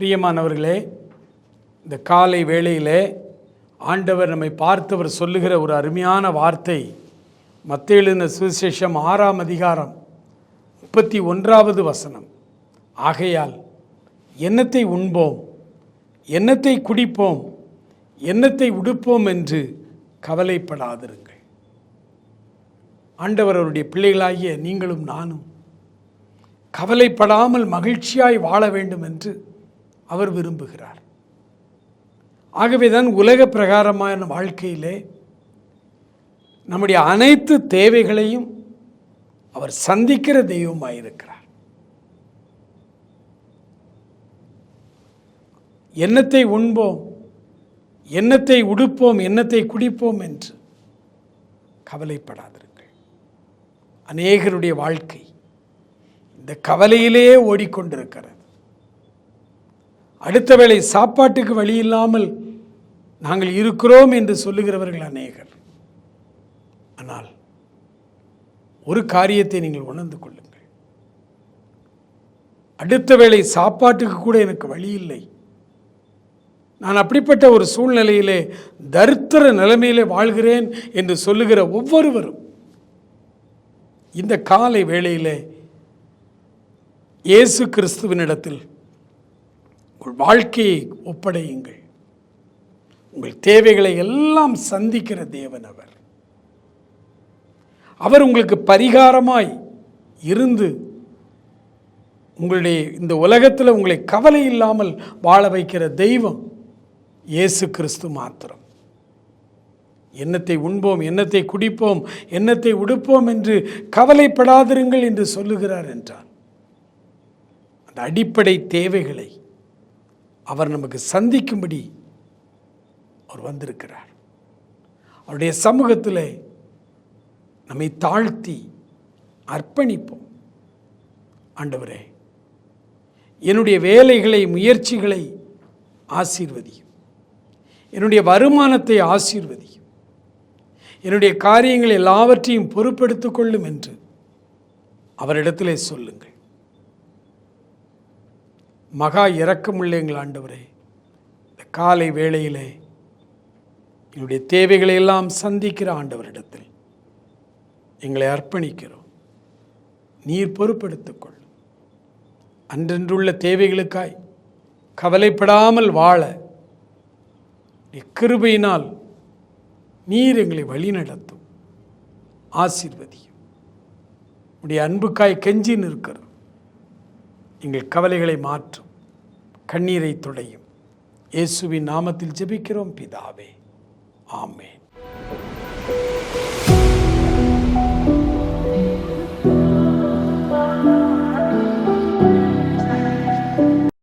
பிரியமானவர்களே இந்த காலை வேளையிலே ஆண்டவர் நம்மை பார்த்தவர் சொல்லுகிற ஒரு அருமையான வார்த்தை மத்தேழுன சுவிசேஷம் ஆறாம் அதிகாரம் முப்பத்தி ஒன்றாவது வசனம். ஆகையால் எண்ணத்தை உண்போம் எண்ணத்தை குடிப்போம் எண்ணத்தை உடுப்போம் என்று கவலைப்படாதிருங்கள். ஆண்டவர் அவருடைய பிள்ளைகளாகிய நீங்களும் நானும் கவலைப்படாமல் மகிழ்ச்சியாய் வாழ வேண்டும் என்று அவர் விரும்புகிறார். ஆகவேதான் உலக பிரகாரமான வாழ்க்கையிலே நம்முடைய அனைத்து தேவைகளையும் அவர் சந்திக்கிற தெய்வமாயிருக்கிறார். எண்ணத்தை உண்போம் எண்ணத்தை உடுப்போம் எண்ணத்தை குடிப்போம் என்று கவலைப்படாதிருங்கள். அநேகருடைய வாழ்க்கை இந்த கவலையிலேயே ஓடிக்கொண்டிருக்கிறது. அடுத்த வேளை சாப்பாட்டுக்கு வழி இல்லாமல் நாங்கள் இருக்கிறோம் என்று சொல்லுகிறவர்கள் அநேகர். ஆனால் ஒரு காரியத்தை நீங்கள் உணர்ந்து கொள்ளுங்கள். அடுத்த வேளை சாப்பாட்டுக்கு கூட எனக்கு வழி இல்லை. நான் அப்படிப்பட்ட ஒரு சூழ்நிலையிலே தரித்திர நிலைமையிலே வாழ்கிறேன் என்று சொல்லுகிற ஒவ்வொருவரும் இந்த காலை வேளையிலே இயேசு கிறிஸ்துவினிடத்தில் உங்கள் வாழ்க்கையை ஒப்படையுங்கள். உங்கள் தேவைகளை எல்லாம் சந்திக்கிற தேவன் அவர். அவர் உங்களுக்கு பரிகாரமாய் இருந்து உங்களுடைய இந்த உலகத்தில் உங்களை கவலை இல்லாமல் வாழ வைக்கிற தெய்வம் இயேசு கிறிஸ்து மாத்திரம். எண்ணத்தை உண்போம் எண்ணத்தை குடிப்போம் எண்ணத்தை உடுப்போம் என்று கவலைப்படாதிருங்கள் என்று சொல்லுகிறார் என்றார். அந்த அடிப்படை தேவைகளை அவர் நமக்கு சந்திக்கும்படி அவர் வந்திருக்கிறார். அவருடைய சமூகத்தில் நம்மை தாழ்த்தி அர்ப்பணிப்போம். ஆண்டவரே என்னுடைய வேலைகளை முயற்சிகளை ஆசீர்வதியும். என்னுடைய வருமானத்தை ஆசீர்வதியும். என்னுடைய காரியங்கள் எல்லாவற்றையும் பொறுப்பெடுத்துக் கொள்ளும் என்று அவரிடத்திலே சொல்லுங்கள். மகா இரக்கமுள்ள எங்கள் ஆண்டவரே இந்த காலை வேளையிலே என்னுடைய தேவைகளை எல்லாம் சந்திக்கிற ஆண்டவரிடத்தில் எங்களை அர்ப்பணிக்கிறோம். நீர் பொறுப்படுத்திக்கொள். அன்றென்றுள்ள தேவைகளுக்காய் கவலைப்படாமல் வாழ கிருபையினால் நீர் எங்களை வழிநடத்தும். ஆசீர்வதியும். உடைய அன்புக்காய் கெஞ்சி நிற்கிறோம். எங்கள் கவலைகளை மாற்றும் கண்ணீரை துடையும். இயேசுவின் நாமத்தில் ஜெபிக்கிறோம் பிதாவே. ஆமேன்.